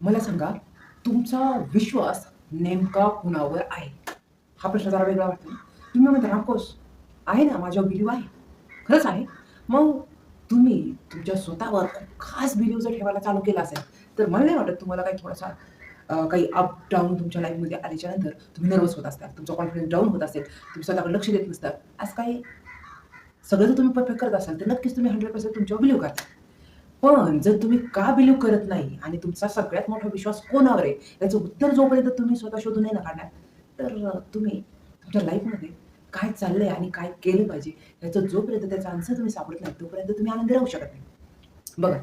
मला सांगा तुमचा विश्वास नेमका कुणावर आहे? हा प्रश्न जरा वेगळा वाटतो. तुम्ही म्हणता ना आहे ना माझ्यावर बिलीव आहे. खरंच आहे. मग तुम्ही तुमच्या स्वतःवर खास बिलीव जर ठेवायला चालू केला असेल तर मला नाही वाटत तुम्हाला काही थोडासा काही अप डाऊन तुमच्या लाईफमध्ये आल्याच्यानंतर तुम्ही नर्वस होत असतात तुमचा कॉन्फिडन्स डाऊन होत असेल तुम्ही स्वतःकडे लक्ष देत नसतात. असं काही सगळं जर तुम्ही परफेक्ट करत असाल तर नक्कीच तुम्ही हंड्रेड पर्सेंट तुमच्यावर बिलीव करता. पण जर तुम्ही का बिलीव करत नाही आणि तुमचा सगळ्यात मोठा विश्वास कोणावर आहे? याचं उत्तर जोपर्यंत तुम्ही स्वतः शोधून नाही ना काढणार तर तुम्ही तुमच्या लाईफमध्ये काय चाललंय आणि काय केलं पाहिजे याचं जोपर्यंत त्याचा आन्सर तुम्ही सापडत नाही तोपर्यंत तुम्ही आनंदी राहू शकत नाही. बघा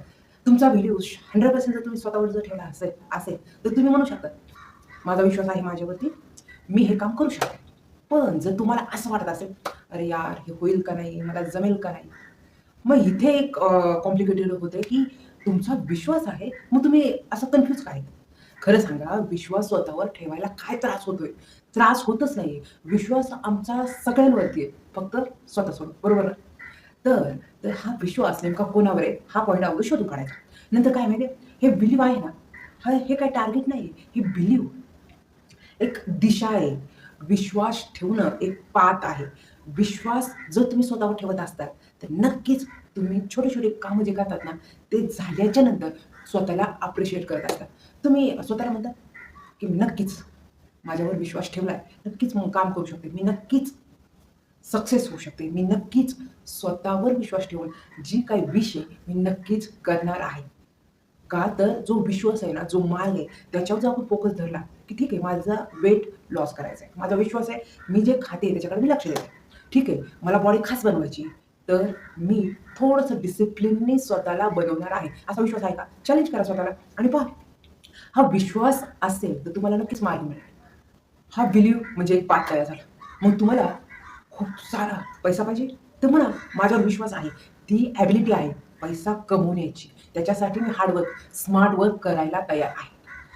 तुमचा व्हिडिओ हंड्रेड पर्सेंट जर तुम्ही स्वतःवर जर ठेवला असेल असेल तर तुम्ही म्हणू शकता माझा विश्वास आहे माझ्यावरती मी हे काम करू शकते. पण जर तुम्हाला असं वाटत असेल अरे यार हे होईल का नाही? मला जमेल का नाही? मग इथे एक कॉम्प्लिकेटेड होते की तुमचा विश्वास आहे. मग तुम्ही असं कन्फ्यूज काय? खरं सांगा विश्वास स्वतःवर ठेवायला काय त्रास होतोय? त्रास होतच नाही विश्वास आमचा सगळ्यांवरती आहे. फक्त स्वतःसोबत. बरोबर ना? तर तर हा विश्वास नेमका कोणावर आहे? हा पॉईंट अगोदर शोधून काढायचा. नंतर काय माहिती हे बिलीव आहे ना? हा हे काय टार्गेट नाही हे बिलीव. एक दिशा आहे. विश्वास ठेवणं एक पाठ आहे. विश्वास जर तुम्ही स्वतःवर ठेवत असतात तर नक्कीच तुम्ही छोटे छोटे कामं जे करतात ना ते झाल्याच्यानंतर स्वतःला अप्रिशिएट करत असतात. तुम्ही स्वतःला म्हणतात की नक्कीच माझ्यावर विश्वास ठेवला आहे नक्कीच मग काम करू शकते मी नक्कीच सक्सेस होऊ शकते मी नक्कीच स्वतःवर विश्वास ठेवून जी काही विष आहे मी नक्कीच करणार आहे. का तर जो विश्वास आहे ना जो माल आहे त्याच्यावर जर आपण फोकस धरला की ठीक आहे माझा वेट लॉस करायचा आहे माझा विश्वास आहे मी जे खाते त्याच्याकडे मी लक्ष देते. ठीक आहे मला बॉडी खास बनवायची तर मी थोडंसं डिसिप्लिनने स्वतःला बनवणार आहे. असा विश्वास आहे का? चॅलेंज करा स्वतःला. आणि पहा हा विश्वास असेल तर तुम्हाला नक्कीच मार्ग मिळेल. हा बिलीव म्हणजे एक पाठ तयार झाला. मग तुम्हाला खूप सारा पैसा पाहिजे. तर म्हणा माझ्यावर विश्वास आहे. ती ॲबिलिटी आहे पैसा कमवण्याची त्याच्यासाठी मी हार्डवर्क स्मार्ट वर्क करायला तयार आहे.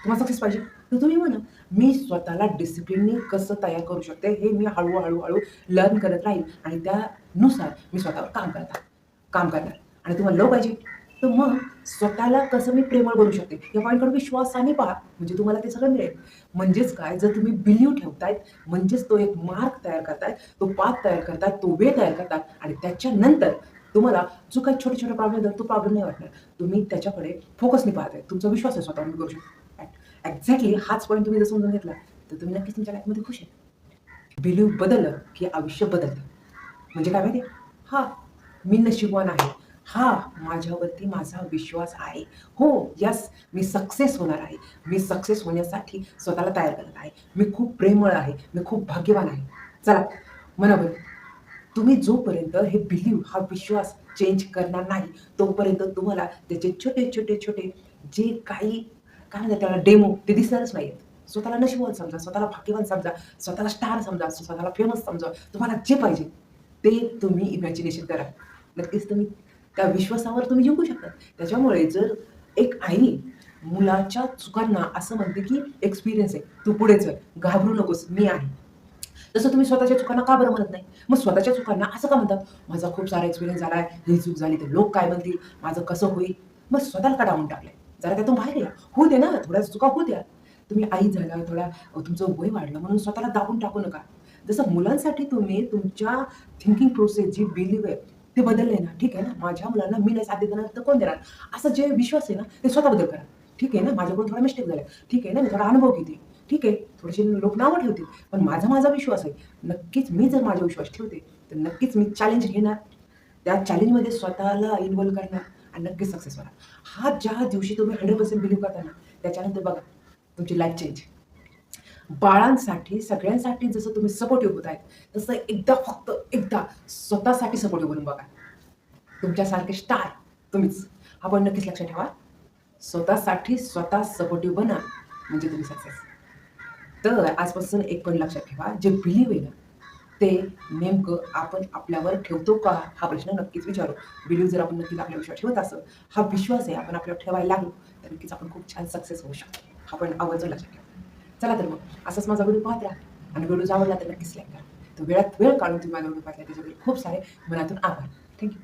तुम्हाला सक्सेस पाहिजे. तर तुम्ही म्हणा मी स्वतःला डिसिप्लिनने कसं तयार करू शकते हे मी हळूहळू हळू लर्न करत राहील आणि त्यानुसार मी स्वतःवर काम करता काम करणार. आणि तुम्हाला लव पाहिजे. तर मग स्वतःला कसं मी प्रेमळ बनवू शकते या पॉईंटकडे विश्वासाने पहा म्हणजे तुम्हाला ते सगळं मिळेल. म्हणजेच काय जर तुम्ही बिलीव ठेवतायत म्हणजेच तो एक मार्ग तयार करतायत तो पाथ तयार करतायत तो वे तयार करतात आणि त्याच्यानंतर तुम्हाला जो काही छोटे छोटे प्रॉब्लेम येतात तो प्रॉब्लेम नाही वाटणार. तुम्ही त्याच्याकडे फोकसने पाहत आहे तुमचा विश्वास आहे स्वतःवर करू शकता. एक्झॅक्टली हाच पॉईंट तुम्ही जर समजून घेतला तर तुम्ही नक्कीच तुमच्या लाईफमध्ये खुश आहे. बिलीव बदललं की आयुष्य बदलतं. म्हणजे काय माहिती हा मी नशिबवान आहे. हा माझ्यावरती माझा विश्वास आहे. हो यस मी सक्सेस होणार आहे. मी सक्सेस होण्यासाठी स्वतःला तयार करत आहे. मी खूप प्रेमळ आहे. मी खूप भाग्यवान आहे. चला मनावर तुम्ही जोपर्यंत हे बिलीव हा विश्वास चेंज करणार नाही तोपर्यंत तुम्हाला त्याचे छोटे छोटे छोटे जे काही काय म्हणतात त्याला डेमो ते दिसणारच नाहीत स्वतःला नशिबवान समजा स्वतःला भाग्यवान समजा स्वतःला स्टार समजा स्वतःला फेमस समजा तुम्हाला जे पाहिजे ते तुम्ही इमॅजिनेशन करा. नक्कीच तुम्ही त्या विश्वासावर तुम्ही जिंकू शकता. त्याच्यामुळे जर एक आई मुलाच्या चुकांना असं म्हणते की एक्सपिरियन्स आहे तू पुढे चल घाबरू नकोस मी आहे. जसं तुम्ही स्वतःच्या चुकांना का बरं म्हणत नाही? मग स्वतःच्या चुकांना असं का म्हणतात माझा खूप सारा एक्सपिरियन्स झाला आहे ही चूक झाली तर लोक काय म्हणतील? माझं कसं होईल? मग स्वतःला का डावून टाकलंय? जरा त्यातून बाहेर या. होऊ दे ना थोड्या चुका होऊ द्या. तुम्ही आई झाला थोडा तुमचं वय वाढलं म्हणून स्वतःला दाबून टाकू नका. जसं मुलांसाठी तुम्ही तुमच्या थिंकिंग प्रोसेस जी बिलीव आहे ते बदलले ना ठीक आहे ना? माझ्या मुलांना मी नाही साध्य देणार तर कोण देणार? असं जे विश्वास आहे ना ते स्वतः बदल करा. ठीक आहे ना? माझ्याकडून थोडा मिस्टेक झाला. ठीक आहे ना? मी थोडा अनुभव घेते. ठीक आहे? थोडेसे लोक नावं ठेवतील पण माझा माझा विश्वास आहे. नक्कीच मी जर माझा विश्वास ठेवते तर नक्कीच मी चॅलेंज घेणार. त्या चॅलेंजमध्ये स्वतःला इन्व्हॉल्व करणार. आणि नक्कीच सक्सेस होणार. हा ज्या दिवशी तुम्ही हंड्रेड पर्सेंट बिलीव्ह करता ना त्याच्यानंतर बघा तुमची लाईफ चेंज बाळांसाठी सगळ्यांसाठी जसं तुम्ही सपोर्टिव्ह होत आहेत तसं एकदा फक्त एकदा स्वतःसाठी सपोर्टिव्ह बनून बघा. तुमच्यासारखे स्टार तुम्हीच. हा पण नक्कीच लक्षात ठेवा स्वतःसाठी स्वतः सपोर्टिव्ह बना म्हणजे तुम्ही सक्सेस तर आजपासून एक पण लक्षात ठेवा जे बिलीव्ह आहे ना ते नेमकं आपण आपल्यावर ठेवतो का? हा प्रश्न नक्कीच विचारू. बिलीव्ह जर आपण नक्कीच आपल्या विश्वास ठेवत असं हा विश्वास आहे आपण आपल्यावर ठेवायला लागलो तर नक्कीच आपण खूप छान सक्सेस होऊ शकतो. हा पण आवर्जून लक्षात ठेवा. चला तर मग असंच माझा व्हिडिओ पाहत राहा आणि व्हिडिओ आवडला तर नक्कीच लाईक करा. तर वेळात वेळ काढून तुम्ही माझा व्हिडिओ पाहिला त्याच्याबद्दल खूप सारे मनातून आभार. थँक्यू